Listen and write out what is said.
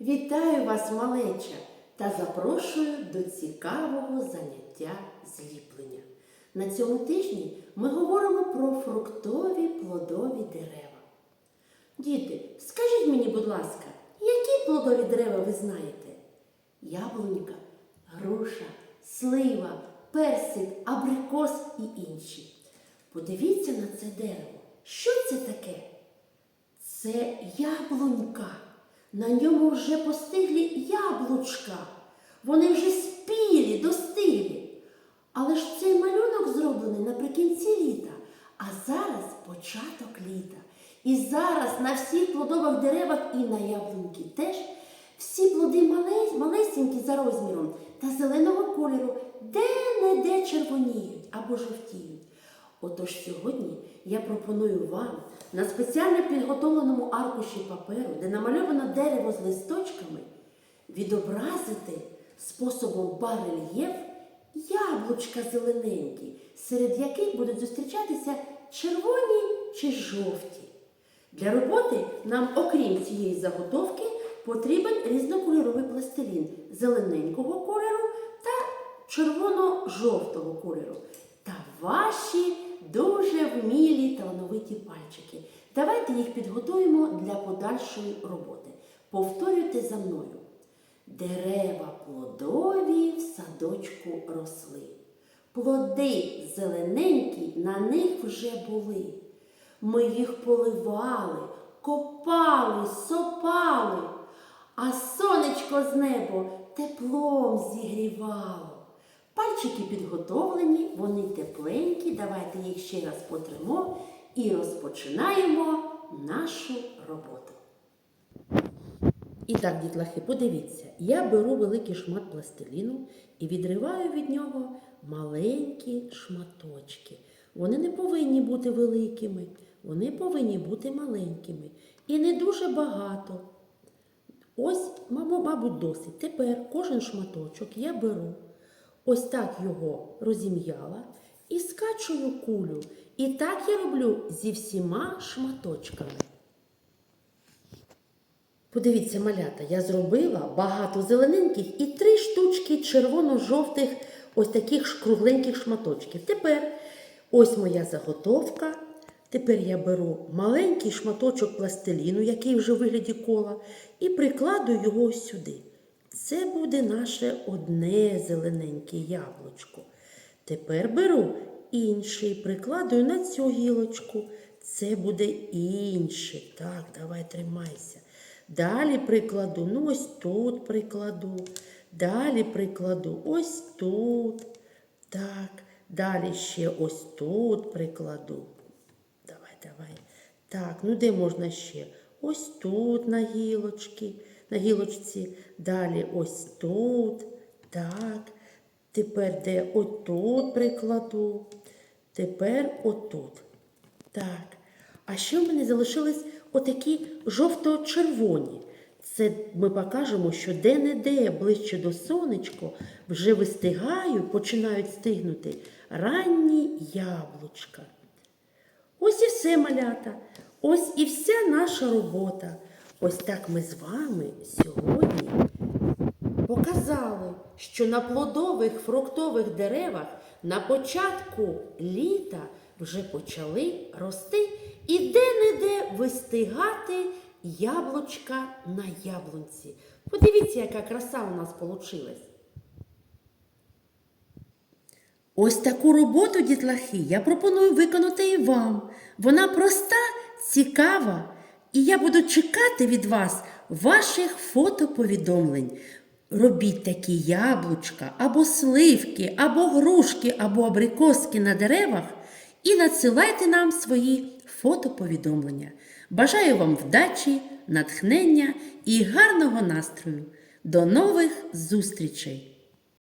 Вітаю вас, малеча, та запрошую до цікавого заняття зліплення. На цьому тижні ми говоримо про фруктові плодові дерева. Діти, скажіть мені, будь ласка, які плодові дерева ви знаєте? Яблунька, груша, слива, персик, абрикос і інші. Подивіться на це дерево. Що це таке? Це яблунька. На ньому вже постиглі яблучка. Вони вже спілі, достиглі. Але ж цей малюнок зроблений наприкінці літа, а зараз початок літа. І зараз на всіх плодових деревах і на яблуньки теж всі плоди мале- малесенькі за розміром та зеленого кольору де-не-де червоніють або жовтіють. Отож сьогодні я пропоную вам на спеціально підготовленому аркуші паперу, де намальовано дерево з листочками, відобразити способом барельєф яблучка зелененькі, серед яких будуть зустрічатися червоні чи жовті. Для роботи нам, окрім цієї заготовки, потрібен різнокольоровий пластилін зелененького кольору та червоно-жовтого кольору. Та ваші дуже вмілі талановиті пальчики. Давайте їх підготуємо для подальшої роботи. Повторюйте за мною. Дерева плодові в садочку росли. Плоди зелененькі на них вже були. Ми їх поливали, копали, сопали, а сонечко з неба теплом зігрівало. Пальчики підготовлені, вони тепленькі. Давайте їх ще раз потримо і розпочинаємо нашу роботу. І так, дітлахи, подивіться, я беру великий шмат пластиліну і відриваю від нього маленькі шматочки. Вони не повинні бути великими, вони повинні бути маленькими. І не дуже багато. Ось, мабуть, досить. Тепер кожен шматочок я беру, ось так його розім'яла і скачую кулю. І так я роблю зі всіма шматочками. Подивіться, малята, я зробила багато зелененьких і три штучки червоно-жовтих ось таких кругленьких шматочків. Тепер ось моя заготовка. Тепер я беру маленький шматочок пластиліну, який вже в вигляді кола, і прикладую його сюди. Це буде наше одне зелененьке яблучко. Тепер беру інший, прикладую на цю гілочку. Це буде інше. Так, давай тримайся. Далі прикладу, ну ось тут прикладу. Далі прикладу ось тут. Так, далі ще ось тут прикладу. Давай, давай. Так, ну де можна ще? Ось тут на гілочці, на гілочці. Далі ось тут. Так. Тепер де отут прикладу. Тепер отут. Так. А ще в мене залишились отакі жовто-червоні. Це ми покажемо, що де-не-де ближче до сонечко вже вистигають, починають стигнути ранні яблучка. Ось і все, малята. Ось і вся наша робота. Ось так ми з вами сьогодні показали, що на плодових фруктових деревах на початку літа вже почали рости і де-не-де вистигати яблучка на яблунці. Подивіться, яка краса у нас вийшла. Ось таку роботу, дітлахи, я пропоную виконати і вам. Вона проста, цікава, і я буду чекати від вас ваших фотоповідомлень. Робіть такі яблучка, або сливки, або грушки, або абрикоски на деревах і надсилайте нам свої фотоповідомлення. Бажаю вам вдачі, натхнення і гарного настрою. До нових зустрічей!